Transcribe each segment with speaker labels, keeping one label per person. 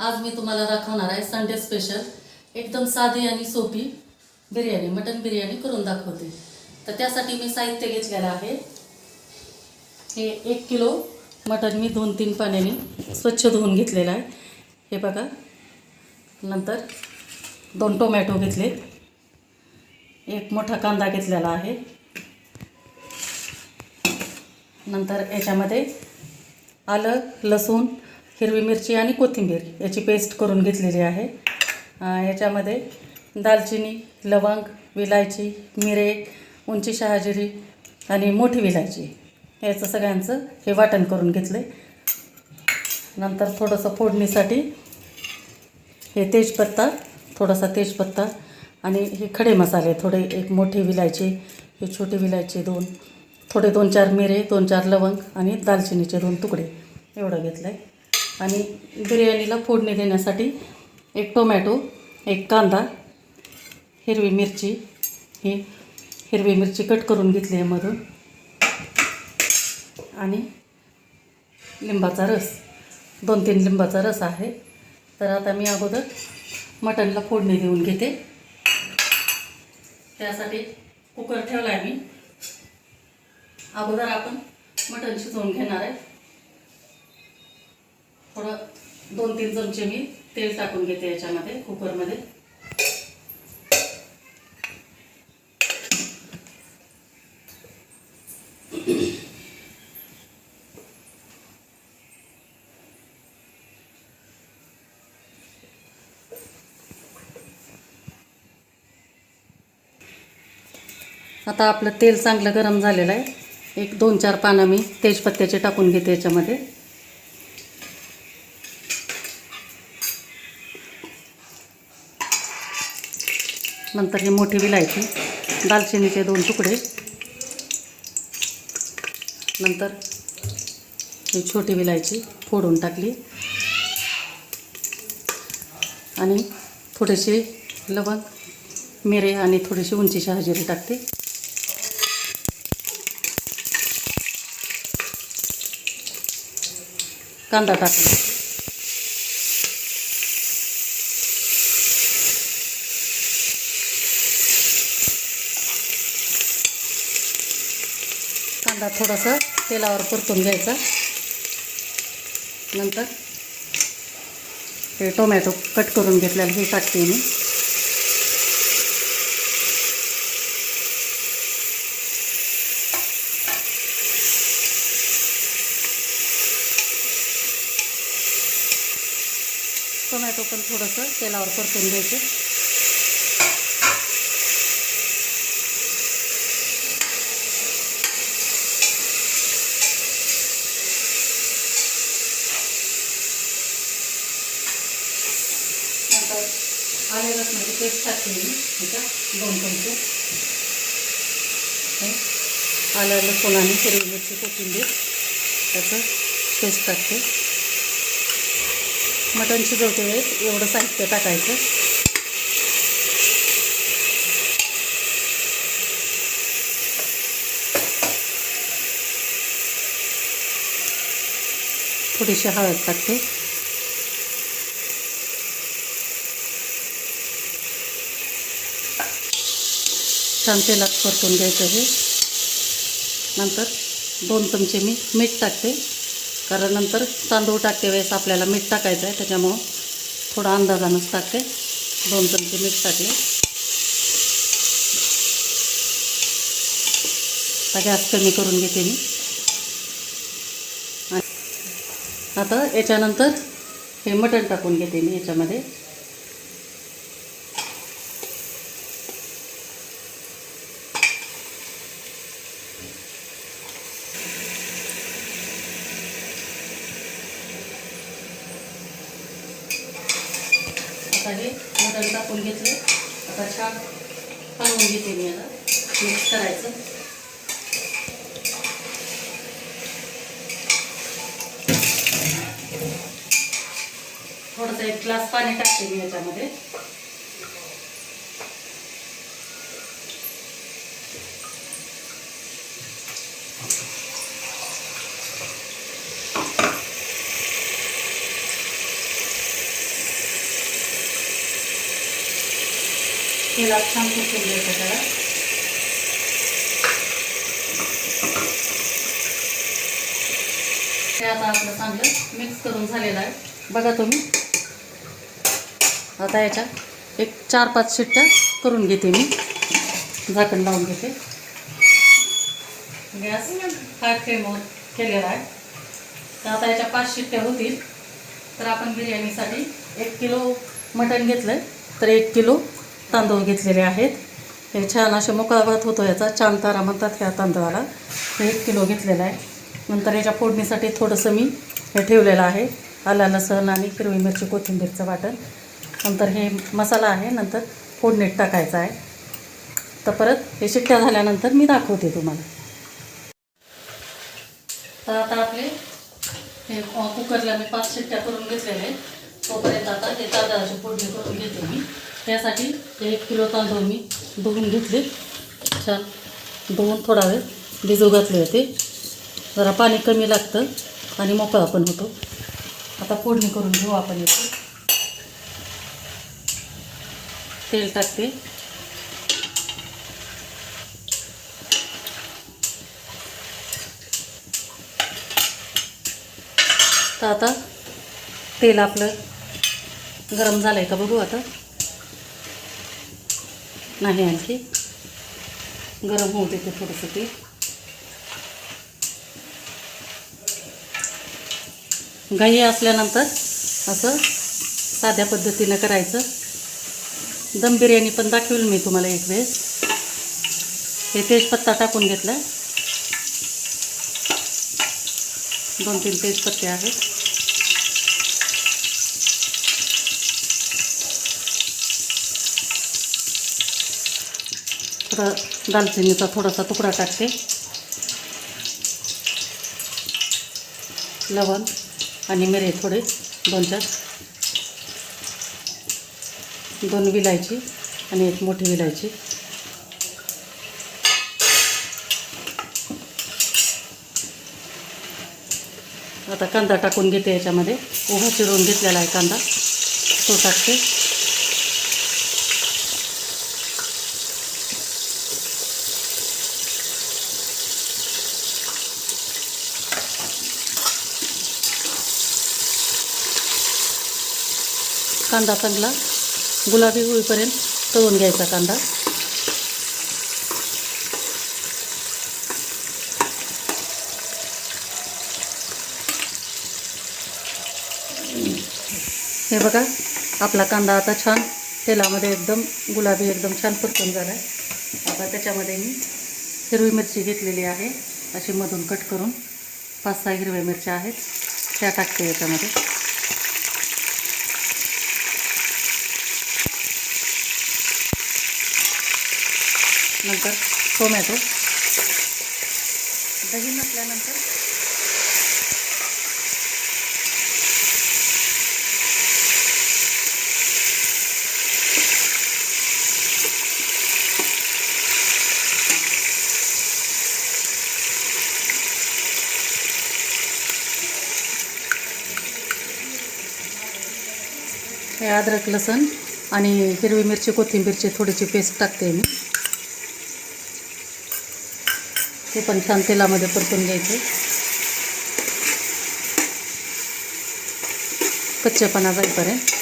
Speaker 1: आज मी तुम्हाला दाखवणार आहे संडे स्पेशल एकदम साधी आणि सोपी बिर्याणी मटन बिर्याणी करून दाखवते. तर त्यासाठी मी साहित्य घेतलेलं आहे. हे एक किलो मटन मी दोन तीन पाण्याने स्वच्छ धुवून घेतलेलं आहे. हे बघा. नंतर दोन टोमॅटो घेतले. एक मोठा कांदा घेतलेला आहे. नंतर याच्यामध्ये आलं लसूण हिरवी मिरची आणि कोथिंबीर याची पेस्ट करून घेतलेली आहे. याच्यामध्ये दालचिनी लवंग विलायची मिरे उंची शहाजिरी आणि मोठी विलायची याचं सगळ्यांचं हे वाटण करून घेतलं नंतर थोडंसं फोडणीसाठी हे तेजपत्ता थोडासा तेजपत्ता आणि हे खडे मसाले थोडे एक मोठी विलायची हे छोटी विलायची दोन थोडे दोन चार मिरे दोन चार लवंग आणि दालचिनीचे दोन तुकडे एवढं घेतलं आहे आणि बिर्याणीला फोडणी देण्यासाठी एक टोमॅटो एक कांदा हिरवी मिरची. ही हिरवी मिरची कट करून घेतली आहे मधून. आणि लिंबाचा रस. दोन तीन लिंबाचा रस आहे. तर आता मी अगोदर मटणला फोडणी देऊन घेते. त्यासाठी कुकर ठेवला आहे मी. अगोदर आपण मटण शिजवून घेणार आहे. थोडं दोन तीन चमचे मी तेल टाकून घेते याच्यामध्ये कुकरमध्ये. आता आपलं तेल चांगलं गरम झालेलं आहे. एक दोन चार पानं मी तेजपत्त्याचे टाकून घेते याच्यामध्ये. नंतर ही मोठी विलायची दालचिनीचे दोन तुकडे. नंतर ही छोटी विलायची फोडून टाकली. आणि थोडेसे लवंग मिरे आणि थोडीशी उंची शहाजिरी टाकते. कांदा टाकला कांदा थोडंसं तेलावर परतून घ्यायचं. नंतर हे टोमॅटो कट करून घेतलेलं हे टाकते मी. टोमॅटो पण थोडंसं तेलावर परतून घ्यायचं. आले लसणाची पेस्ट टाकते मी ह्याच्यात दोन चमचे. आल्या आलं लसूण आणि हिरवी मिरची कोथिंबीर. त्याचं पेस्ट टाकते. मटण शिजवते वेळेस एवढं साहित्य टाकायचं. थोडीशी हळद टाकते. छान तेलात परतून घ्यायचं हे. नंतर दोन चमचे मी मीठ टाकते. कारण नंतर तांदूळ टाकते वेळेस आपल्याला मीठ टाकायचं आहे त्याच्यामुळं थोडा अंदाजानंच टाकते. दोन चमचे मीठ टाकले. आता गॅस कमी करून घेते मी. आता याच्यानंतर हे मटण टाकून घेते मी याच्यामध्ये. हे मटण टाकून घेतलं आता छान हलवून घेते मी आता. मिक्स करायचं. थोडंसं एक ग्लास पाणी टाकते मी याच्यामध्ये. तेलात छान कुसून द्यायचं त्याला. ते आता आपलं चांगलं मिक्स करून झालेलं आहे. बघा तुम्ही. आता याच्या एक चार पाच शिट्ट्या करून घेते मी. झाकण लावून घेते. गॅस हाय फ्लेमवर केलेला आहे. तर आता याच्या पाच शिट्ट्या होतील. तर आपण बिर्याणीसाठी एक किलो मटण घेतलं आहे तर एक किलो तांदूळ घेतलेले आहेत. हे छान असे मोकळा भात होतो याचा. छान तारा म्हणतात ह्या तांदळाला. हे एक किलो घेतलेला आहे. नंतर याच्या फोडणीसाठी थोडंसं मी हे ठेवलेलं आहे. आला लसण आणि हिरवी मिरची कोथिंबीरचं वाटण. नंतर हे मसाला आहे. नंतर फोडणीत टाकायचा आहे. तर परत हे शिट्ट्या झाल्यानंतर मी दाखवते तुम्हाला. तर आता आपले हे कुकरला मी पाच शिट्ट्या करून घेतलेले आहेत. तोपर्यंत आता हे तांदळाची फोडणी करून घेते मी. त्यासाठी एक किलो तांदूळ मी धुवून घेतले. छान. धुवून थोडा वेळ भिजू घातले होते. जरा पाणी कमी लागतं आणि मोकळा पण होतो. आता फोडणी करून घेऊ आपण येते तेल टाकते. तर आता तेल आपलं गरम झालं आहे का बघू आता. नाही आणखी. गरम होऊ देते थोडंसं ते. घाई असल्यानंतर असं साध्या पद्धतीनं करायचं. दम बिर्याणी पण दाखवेल मी तुम्हाला एक वेळेस. हे तेजपत्ता टाकून घेतला दोन तीन तेजपत्ते आहेत. थोडा दालचिनीचा थोडासा तुकडा टाकते. लवण आणि मिरे थोडे दोन चार. दोन विलायची आणि एक मोठी विलायची. आता कांदा टाकून घेते याच्यामध्ये. उभा चिरून घेतलेला आहे कांदा. तो टाकते. कांदा चांगला गुलाबी होईपर्यंत तळून घ्यायचा कांदा. हे बघा आपला कांदा आता छान तेलामध्ये एकदम गुलाबी एकदम छान परतून झाला आहे आता त्याच्यामध्ये मी हिरवी मिरची घेतलेली आहे अशी मधून कट करून पाच सहा हिरव्या मिरच्या आहेत त्या टाकते याच्यामध्ये. नंतर टोमॅटो. दही म्हटल्यानंतर हे अद्रक लसण आणि हिरवी मिरची कोथिंबीरची थोडीशी पेस्ट टाकते मी. ते पण छान तेलामध्ये परतून घ्यायचे. कच्चेपणा जाईपर्यंत.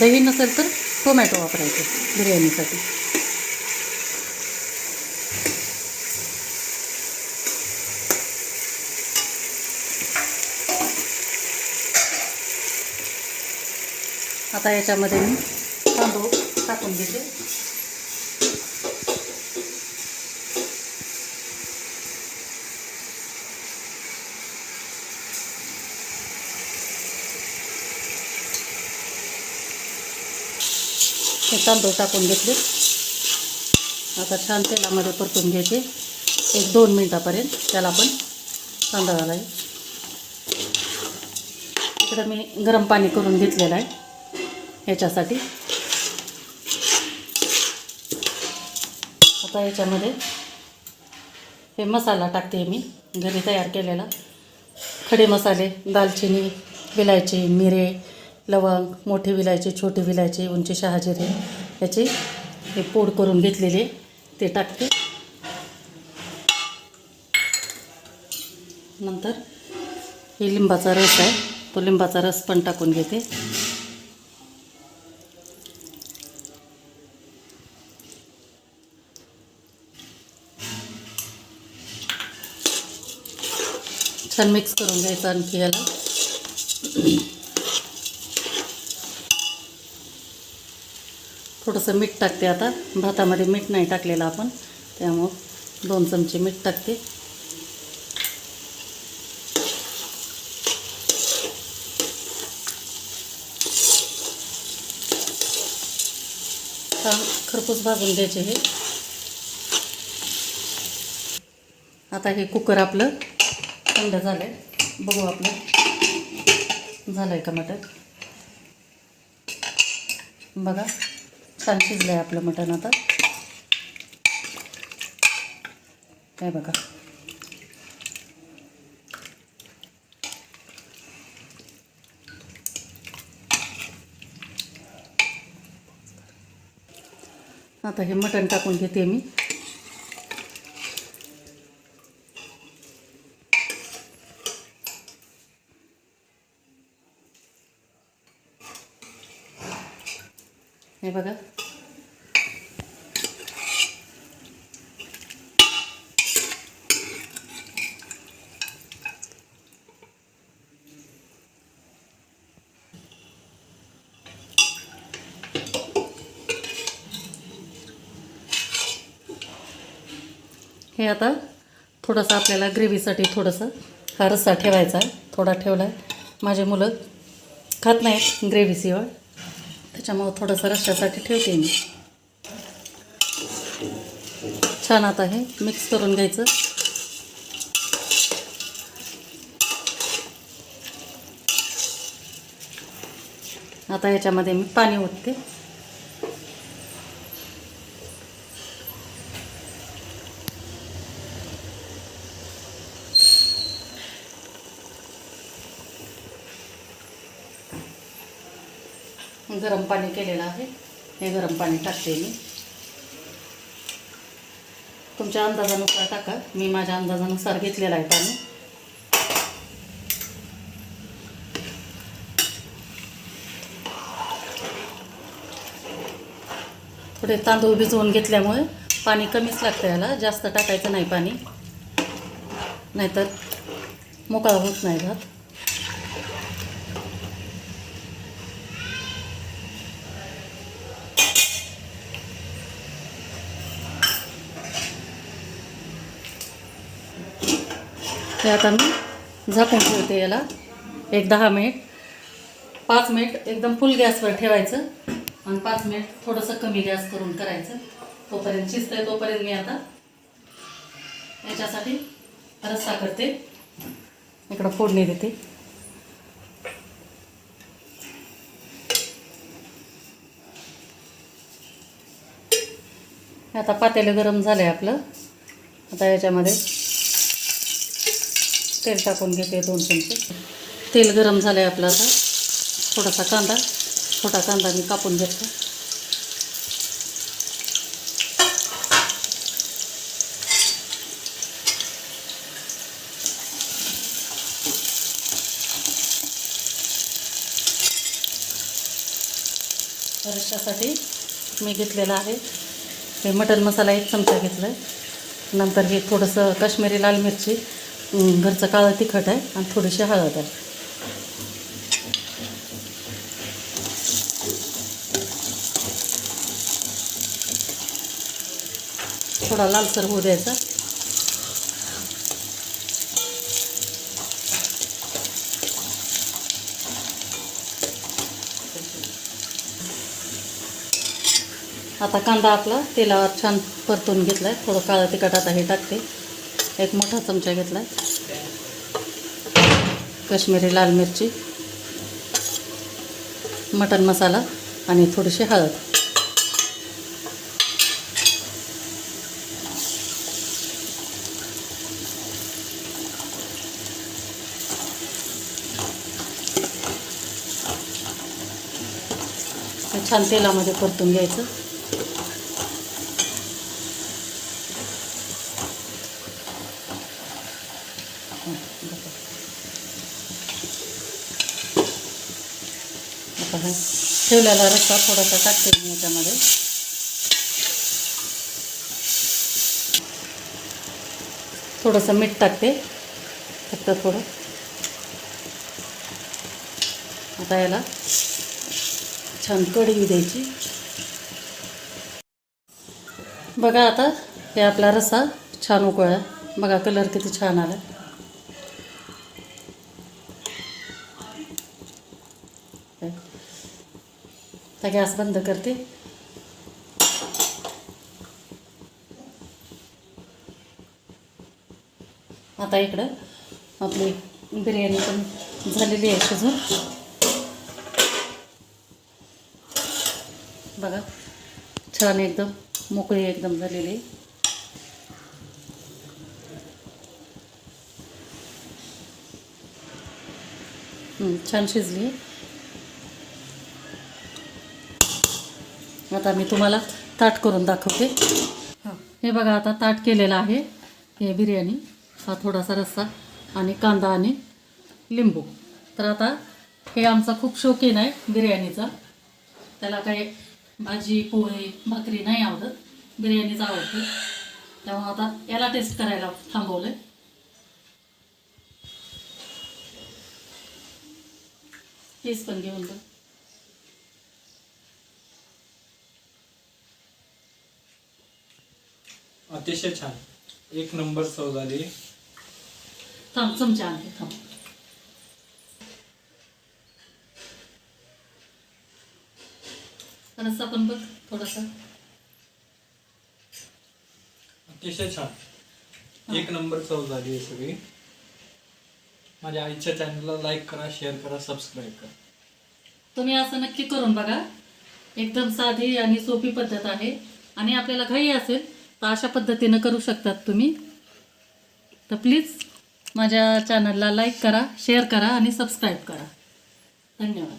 Speaker 1: दही नसेल तर टोमॅटो वापरायचे बिर्याणीसाठी. आता याच्यामध्ये मी तांदूळ टाकून घेते. हे तांदूळ टाकून घेतले. आता छान तेलामध्ये परतून घ्यायचे. एक दोन मिनटापर्यंत त्याला आपण तांदळाला इकडं मी गरम पाणी करून घेतलेलं आहे. ह्याच्यासाठी. आता याच्यामध्ये हे मसाला टाकते मी. घरी तयार केलेला खडे मसाले दालचिनी विलायची मिरे लवंग मोठी विलायची छोटी विलायची उंची शहाजिरे याची हे पोड करून घेतलेली ते टाकते. नंतर हे लिंबाचा रस आहे. तो लिंबाचा रस पण टाकून घेते. छान मिक्स करून घ्यायचं आणखी याला. थोडंसं मीठ टाकते आता. भातामध्ये मीठ नाही टाकलेलं आपण. त्यामुळं दोन चमचे मीठ टाकते. छान खरपूस भाजून घ्यायचे हे. आता हे कुकर आपलं थंड झालं आहे बघू आपलं. झालं आहे का मटक बघा. छान शिजलं आहे आपलं मटण आता. काय बघा. आता हे मटण टाकून घेते मी. हे बघा. हे आता थोडंसं आपल्याला ग्रेव्हीसाठी थोडंसं हा रस्सा ठेवायचा आहे. थोडा ठेवला आहे माझे मुलं खात नाहीत ग्रेव्हीशिवाय त्याच्यामुळं थोडंसं रश्श्यासाठी ठेवते मी. छान आता हे मिक्स करून घ्यायचं. आता याच्यामध्ये मी पाणी ओतते गरम पाणी केलेलं आहे. हे गरम पाणी टाकते मी. तुमच्या अंदाजानुसार टाका. मी माझ्या अंदाजानुसार घेतलेलं आहे पाणी. थोडे तांदूळ भिजवून घेतल्यामुळे पाणी कमीच लागतं याला. जास्त टाकायचं नाही पाणी. नाहीतर मोकळा होत नाही भात. हे आता मी झाकून ठेवते याला. एक दहा मिनिट. पाच मिनिट एकदम फुल गॅसवर ठेवायचं आणि पाच मिनिट थोडंसं कमी गॅस करून करायचं. तोपर्यंत शिजतंय तोपर्यंत मी आता याच्यासाठी रस्सा करते. इकडं फोडणी देते. हे आता पातेलं गरम झालं आहे आपलं. आता याच्यामध्ये तेल टाकून घेते दोन चमचे. तेल गरम झालं आहे आपलं आता. थोडासा कांदा छोटा कांदा मी कापून घेतला. रश्श्यासाठी मी घेतलेला आहे. हे मटन मसाला एक चमचा घेतला आहे नंतर हे थोडंसं काश्मीरी लाल मिरची. घरचं काळं तिखट आहे आणि थोडीशी हळद आहे. थोडा लालसर होऊ द्यायचा. आता कांदा आपला तेलावर छान परतून घेतला आहे थोडं काळं तिखट आता हे टाकते. एक मोठा चमचा घेतला आहे कश्मीरी लाल मिरची मटन मसाला आणि थोडीशी हळद. छान तेलामध्ये परतून घ्यायचं. ठेवलेला रस्सा थोडासा टाकते मी याच्यामध्ये. थोडंसं मीठ टाकते फक्त थोडं. आता याला छान कढी द्यायची. बघा आता हे आपला रस्सा छान उकळला. बघा कलर किती छान आला. आता गॅस बंद करते. आता इकडं आपली बिर्याणी पण झालेली आहे शिजून. बघा छान एकदम मोकळी एकदम झालेली आहे. छान शिजली आता मी तुम्हाला ताट करून दाखवते. हां हे बघा आता ताट केलेलं आहे हे बिर्याणी हा थोडासा रस्सा आणि कांदा आणि लिंबू. तर आता हे आमचा खूप शौकीन आहे बिर्याणीचा. त्याला काही भाजी पोळी भाकरी नाही आवडत. बिर्याणीच आवडते. त्यामुळे आता याला टेस्ट करायला थांबवलं आहे पीस पण घेऊन जा
Speaker 2: अतिशय छान. एक नंबर चव झाली
Speaker 1: थांब चमचा आणते थांब. रस्सा पण बघ थोडासा.
Speaker 2: अतिशय छान. एक नंबर चव झाली आहे सगळी. माझ्या आईच्या चॅनलला लाईक करा शेअर करा सबस्क्राईब करा.
Speaker 1: तुम्ही असं नक्की करून बघा. एकदम साधी आणि सोपी पद्धत आहे. आणि आपल्याला घाई असेल तर अशा पद्धतीनं करू शकतात तुम्ही. तर प्लीज माझ्या चॅनलला लाईक करा शेअर करा आणि सबस्क्राईब करा. धन्यवाद.